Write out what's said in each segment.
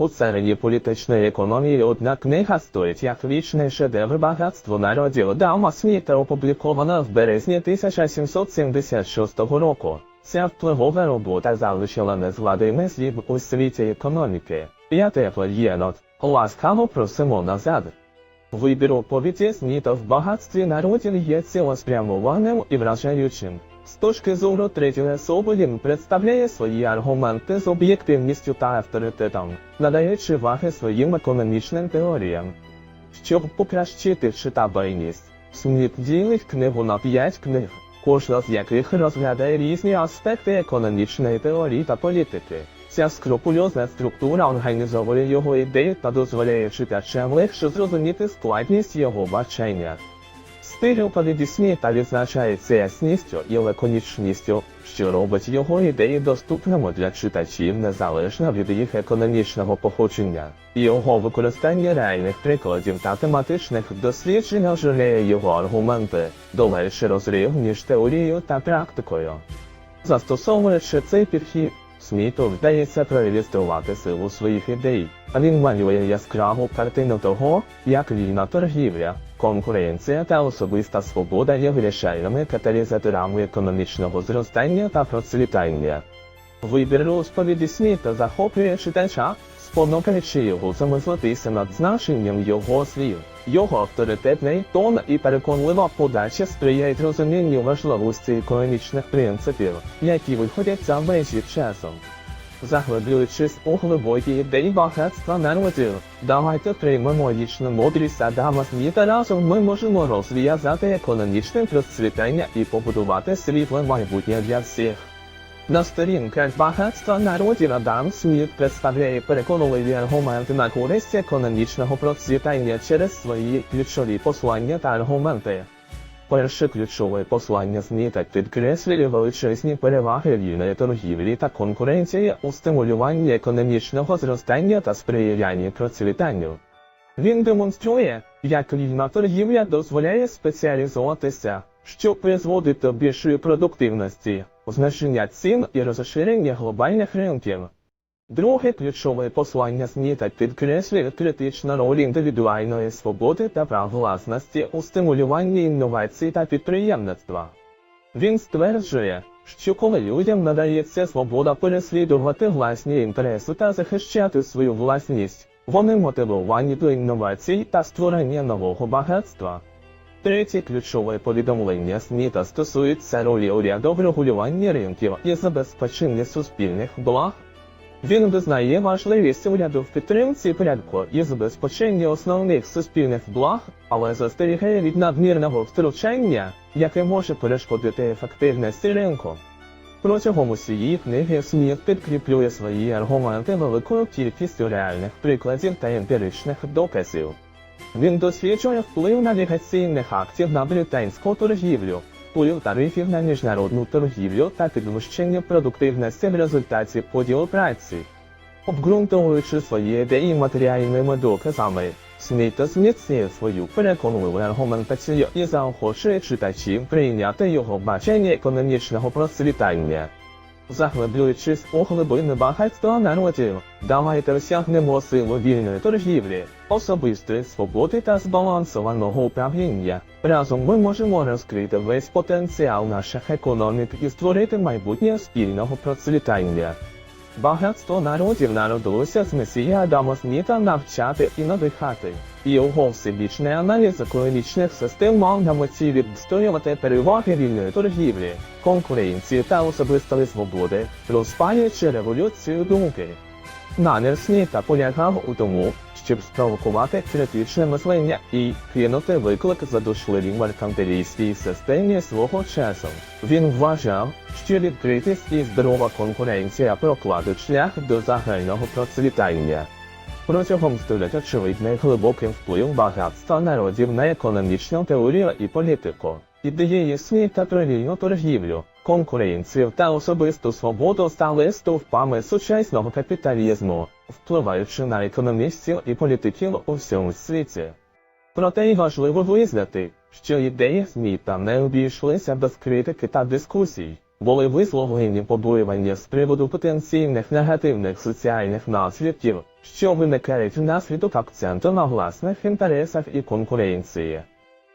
У царині політичної економії одна книга стоїть як вічний шедевр багатство народів Дама світа опублікована в березні 1776 року. Ця впливова робота залишила незгладимий слід у світі економіки. П'яте єнот. Ласкаво просимо назад. Вибір оповіді Сміта в багатстві народів є цілеспрямованим і вражаючим. З точки зору третьої особи він представляє свої аргументи з об'єктивністю та авторитетом, надаючи ваги своїм економічним теоріям. Щоб покращити читабельність, Сміт ділить книгу на п'ять книг, кожна з яких розглядає різні аспекти економічної теорії та політики. Ця скрупульозна структура організовує його ідеї та дозволяє читачам легше зрозуміти складність його бачення. Стиль оповіді Сміта відзначається ясністю і лаконічністю, що робить його ідеї доступними для читачів незалежно від їх економічного походження. Його використання реальних прикладів та тематичних досліджень оживляє його аргументи, долаючи розрив між теорією та практикою. Застосовуючи цей підхід, Сміту вдається проілюструвати силу своїх ідей, він малює яскраву картину того, як вільна торгівля, конкуренція та особиста свобода є вирішальними каталізаторами економічного зростання та процвітання. Вибір розповіді Сміта захоплює читача, спонукаючи його замислитися над значенням його слів. Його авторитетний тон і переконлива подача сприяють розумінню важливості економічних принципів, які виходять за межі часом. Заглиблюючись у глибокі ідеї багатства народів, давайте приймемо вічну мудрість Адама Сміта разом ми можемо розв'язати економічне процвітання і побудувати світле майбутнє для всіх. На сторінках багатства народів Адам Сміт представляє переконливі аргументи на користь економічного процвітання через свої ключові послання та аргументи. Перше ключове послання Сміта підкреслює величезні переваги вільної торгівлі та конкуренції у стимулюванні економічного зростання та сприянні процвітанню. Він демонструє, як вільна торгівля дозволяє спеціалізуватися, що призводить до більшої продуктивності, зниження цін і розширення глобальних ринків. Друге ключове послання Сміта підкреслює критичну роль індивідуальної свободи та прав власності у стимулюванні інновацій та підприємництва. Він стверджує, що коли людям надається свобода переслідувати власні інтереси та захищати свою власність, вони мотивовані до інновацій та створення нового багатства. Третє ключове повідомлення Сміта стосується ролі уряду в регулюванні ринків і забезпеченні суспільних благ. Він визнає важливість уряду в підтримці порядку і забезпеченні основних суспільних благ, але застерігає від надмірного втручання, яке може перешкодити ефективності ринку. Протягом усієї книги Сміт підкріплює свої аргументи великою кількістю реальних прикладів та емпіричних доказів. Він досліджує вплив навігаційних актів на британську торгівлю, вплив тарифів на міжнародну торгівлю та підвищення продуктивності в результаті поділу праці. Обґрунтовуючи свої ідеї матеріальними доказами, Сміта зміцнює свою переконливу аргументацію і заохочує читачів прийняти його бачення економічного процвітання. Заглиблюючись у глибини багатства народів, давайте осягнемо силу вільної торгівлі, особистої свободи та збалансованого управління. Разом ми можемо розкрити весь потенціал наших економік і створити майбутнє спільного процвітання. Багатство народів народилося з месія Адама Сміта навчати і надихати. Його всебічний аналіз економічних систем мав на меті відстоювати переваги вільної торгівлі, конкуренції та особистої свободи, розпалюючи революцію думки. Намір Сміта полягав у тому, щоб спровокувати критичне мислення і кинути виклик задушливій меркантилійській системі свого часу. Він вважав, що відкритість і здорова конкуренція прокладуть шлях до загального процвітання. Протягом століть очевидний глибокий вплив багатства народів на економічну теорію і політику. Ідеї Сміта про вільну торгівлю, конкуренцію та особисту свободу стали стовпами сучасного капіталізму, впливаючи на економістів і політиків у всьому світі. Проте й важливо визнати, що ідеї Сміта не обійшлися без критики та дискусій. Були висловлені побоювання з приводу потенційних негативних соціальних наслідків, що виникають внаслідок акценту на власних інтересах і конкуренції.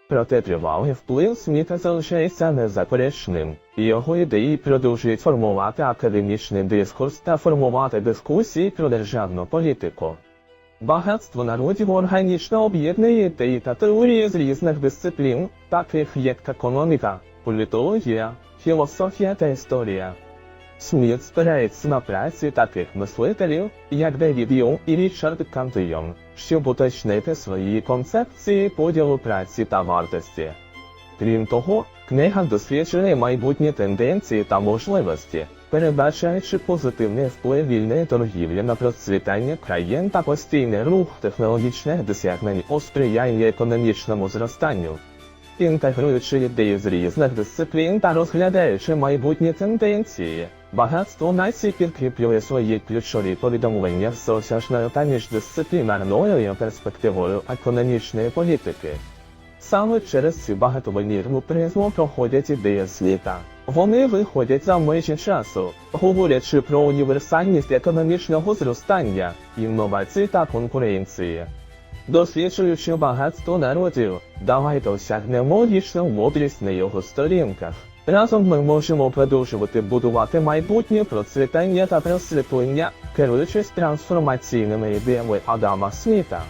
Проте тривалий вплив Сміта залишається незаперечним, і його ідеї продовжують формувати академічний дискурс та формувати дискусії про державну політику. Багатство народів органічно об'єднує ідеї та теорії з різних дисциплін, таких як економіка, політологія, філософія та історія. Сміт спирається на праці таких мислителів, як Девід Юм і Річард Кантийон, щоб уточнити свої концепції поділу праці та вартості. Крім того, книга досліджує майбутні тенденції та можливості, передбачаючи позитивний вплив вільної торгівлі на процвітання країн та постійний рух технологічних досягнень у сприяння економічному зростанню. Інтегруючи ідеї з різних дисциплін та розглядаючи майбутні тенденції, багатство націй підкріплює свої ключові повідомлення з осяжною та міждисциплінарною перспективою економічної політики. Саме через цю багатовимірну призму проходять ідеї світа. Вони виходять за межі часу, говорячи про універсальність економічного зростання, інновацій та конкуренції. Досліджуючи багатство народів, давайте осягнемо вічну мудрість на його сторінках. Разом ми можемо продовжувати будувати майбутнє процвітання та просвітлення, керуючись трансформаційними ідеями Адама Сміта.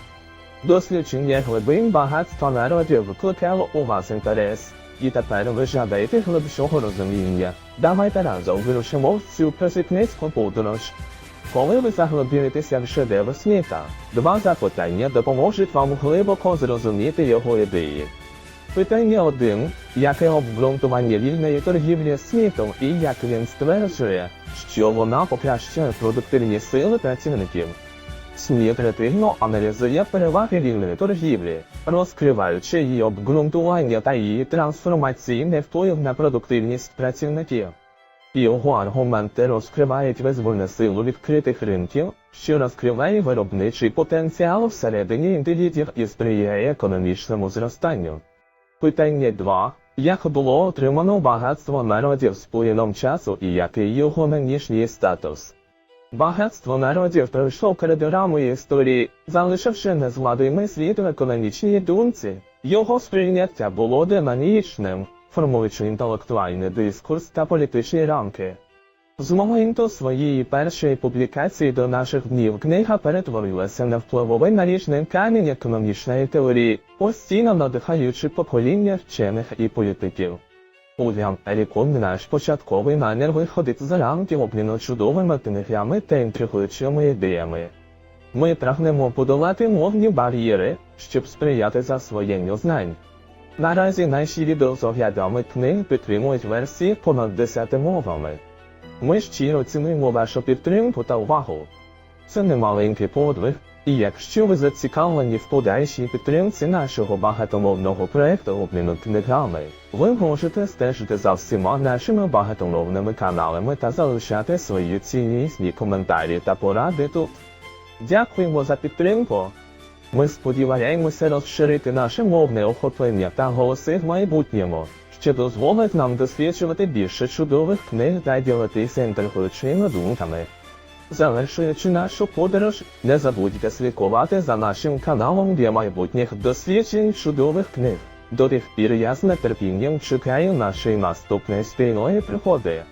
Дослідження глибин багатства народів викликало у вас інтерес, і тепер ви жадаєте глибшого розуміння. Давайте разом вирушимо в цю просвітницьку подорож. Коли ви заглибитеся в шедевр Сміта, два запитання допоможуть вам глибоко зрозуміти його ідеї. Питання 1. Яке обґрунтування вільної торгівлі світом і як він стверджує, що вона покращує продуктивність сили працівників? Сміт ретельно аналізує переваги вільної торгівлі, розкриваючи її обґрунтування та її трансформаційний вплив на продуктивність працівників. Його аргументи розкривають визвольну силу відкритих ринків, що розкриває виробничий потенціал всередині індивідів і сприяє економічному зростанню. Питання 2. Як було отримано багатство народів з плином часу і який його нинішній статус? Багатство народів пройшло коридорами історії, залишивши незладими світ в економічній думці. Його сприйняття було динамічним, формуючи інтелектуальний дискурс та політичні рамки. З моменту своєї першої публікації до наших днів книга перетворилася на впливовий наріжний камінь економічної теорії, постійно надихаючи покоління вчених і політиків. Уільям Ерікон наш початковий намір виходить за рамки обміну чудовими книгами та інтригуючими ідеями. Ми прагнемо подолати мовні бар'єри, щоб сприяти засвоєнню знань. Наразі наші відео з оглядами книг підтримують версії понад 10 мовами. Ми щиро цінуємо вашу підтримку та увагу. Це не маленький подвиг, і якщо ви зацікавлені в подальшій підтримці нашого багатомовного проекту обміну книгами, ви можете стежити за всіма нашими багатомовними каналами та залишати свої ціннісні коментарі та поради тут. Дякуємо за підтримку! Ми сподіваємося розширити наше мовне охоплення та голоси в майбутньому, що дозволить нам досліджувати більше чудових книг та ділитися інтригуючими думками. Завершуючи нашу подорож, не забудьте слідкувати за нашим каналом для майбутніх досліджень чудових книг. До тих пір я з нетерпінням чекаю нашої наступної спільної пригоди.